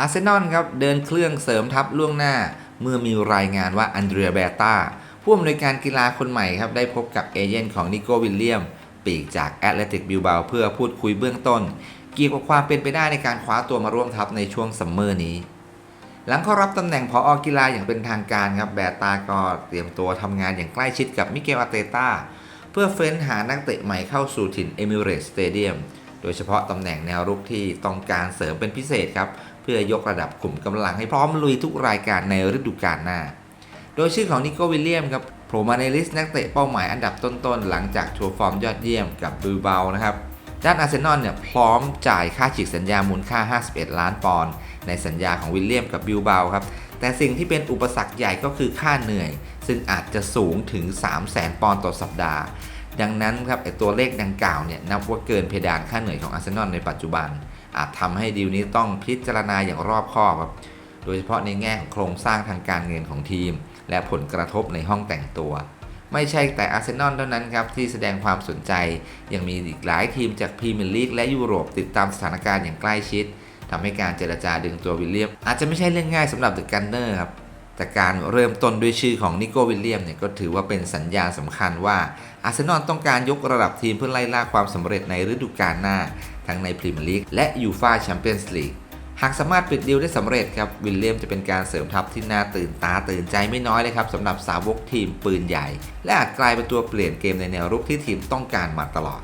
อาร์เซนอลครับเดินเครื่องเสริมทัพล่วงหน้า เมื่อมีรายงานว่าอันเดรียเบตาผู้อำนวยการกีฬาคนใหม่ครับได้พบกับเอเจนของนิโกวิลเลียม ปีกจากแอตเลติกบิลบาเพื่อพูดคุยเบื้องต้น เกี่ยวกับความเป็นไปได้ในการคว้าตัวมาร่วมทัพในช่วงซัมเมอร์นี้ หลังเข้ารับตำแหน่งพออกีฬาอย่างเป็นทางการครับแบตาก็เตรียมตัวทำงานอย่างใกล้ชิดกับมิเกลอาเตตาเพื่อเฟ้นหานักเตะใหม่เข้าสู่ถิ่นเอมิเรตสเตเดียม โดยเฉพาะตำแหน่งแนวรุกที่ต้องการเสริมเป็นพิเศษครับ เพื่อยกระดับกลุ่มกำลังให้พร้อมลุยทุกรายการในฤดูกาลหน้า โดยชื่อของนิโกวิลเลียมครับโผล่มาในลิสต์นักเตะเป้าหมายอันดับต้นๆ หลังจากโชว์ฟอร์มยอดเยี่ยมกับบิลเบานะครับด้านอาร์เซนอลเนี่ยพร้อมจ่ายค่าฉีกสัญญามูลค่า 51 ล้านปอนด์ในสัญญาของวิลเลียมกับบิลเบาครับ แต่สิ่งที่เป็นอุปสรรคใหญ่ก็คือค่าเหนื่อย ซึ่งอาจจะสูงถึง 3 0 0แสนปอนด์ต่อสัปดาห์ ดังนั้นครับไอตัวเลขดังกล่าวเนี่ยนับว่าเกินเพดานค่าเหนื่อยของอาร์เซนอลในปัจจุบัน อาจทำให้ดีลนี้ต้องพิจารณาอย่างรอบคอบครับโดยเฉพาะในแง่ของโครงสร้างทางการเงินของทีม และผลกระทบในห้องแต่งตัว ไม่ใช่แต่อาร์เซนอลเท่านั้นครับที่แสดงความสนใจ ยังมีอีกหลายทีมจากพรีเมียร์ลีกและยุโรปติดตามสถานการณ์อย่างใกล้ชิดทำให้การเจรจาดึงตัววิลเลียมอาจจะไม่ใช่เรื่องง่ายสำหรับเดอะกันเนอร์ครับ แต่การเริ่มต้นด้วยชื่อของนิโกวิลเลียมเนี่ยก็ถือว่าเป็นสัญญาณสำคัญว่าอาร์เซนอลต้องการยกระดับทีมเพื่อไล่ล่าความสำเร็จในฤดูกาลหน้า ทั้งในพรีเมียร์ลีกและยูฟาแชมเปี้ยนส์ลีกหากสามารถปิดดีลได้สำเร็จครับวิลเลียมจะเป็นการเสริมทัพที่น่าตื่นตาตื่นใจไม่น้อยเลยครับสำหรับสาวกทีมปืนใหญ่ และอาจกลายเป็นตัวเปลี่ยนเกมในแนวรุกที่ทีมต้องการมาตลอด